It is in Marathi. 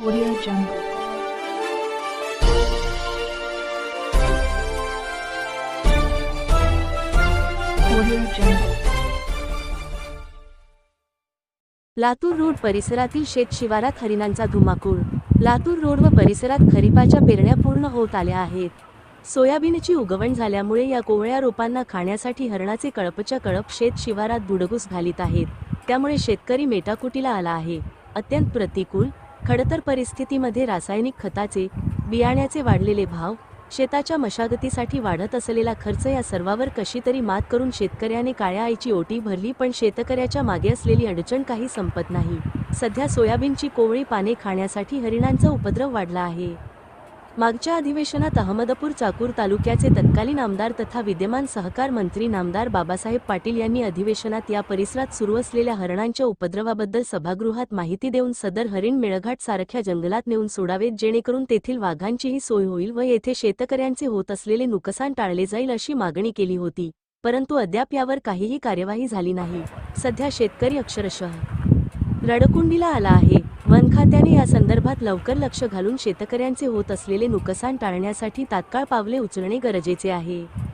Audio Jungle. लातूर रोड परिसरातील शेत शिवारात हरिणांचा धुमाकूळ. लातूर रोड व परिसरात खरीपाच्या पेरण्या पूर्ण होत आल्या आहेत. सोयाबीनची उगवण झाल्यामुळे या कोवळ्या रोपांना खाण्यासाठी हरणाचे कळपच्या कळप शेत शिवारात बुडगूस घालीत आहेत. त्यामुळे शेतकरी मेटाकुटीला आला आहे. अत्यंत प्रतिकूल खडतर परिस्थितीमध्ये रासायनिक खताचे बियाण्याचे वाढलेले भाव शेताच्या मशागतीसाठी वाढत असलेला खर्च या सर्वावर कशी तरी मात करून शेतकऱ्याने काळ्या आईची ओटी भरली पण शेतकऱ्याच्या मागे असलेली अडचण काही संपत नाही. सध्या सोयाबीनची कोवळी पाने खाण्यासाठी हरिणांचा उपद्रव वाढला आहे. मागच्या अधिवेशनात अहमदपूर चाकूर तालुक्याचे तत्कालीन आमदार तथा विद्यमान सहकार मंत्री नामदार बाबासाहेब पाटील यांनी अधिवेशनात या परिसरात सुरू असलेल्या हरणांच्या उपद्रवाबद्दल सभागृहात माहिती देऊन सदर हरिण मेळघाट सारख्या जंगलात नेऊन सोडावेत जेणेकरून तेथील वाघांचीही सोय होईल व येथे शेतकऱ्यांचे होत असलेले नुकसान टाळले जाईल अशी मागणी केली होती. परंतु अद्याप यावर काहीही कार्यवाही झाली नाही. सध्या शेतकरी अक्षरशः रडकुंडीला आला आहे. वन खात्याने या संदर्भात लवकर लक्ष घालून शेतकऱ्यांचे होत असलेले नुकसान टाळण्यासाठी तात्काळ पावले उचलणे गरजेचे आहे.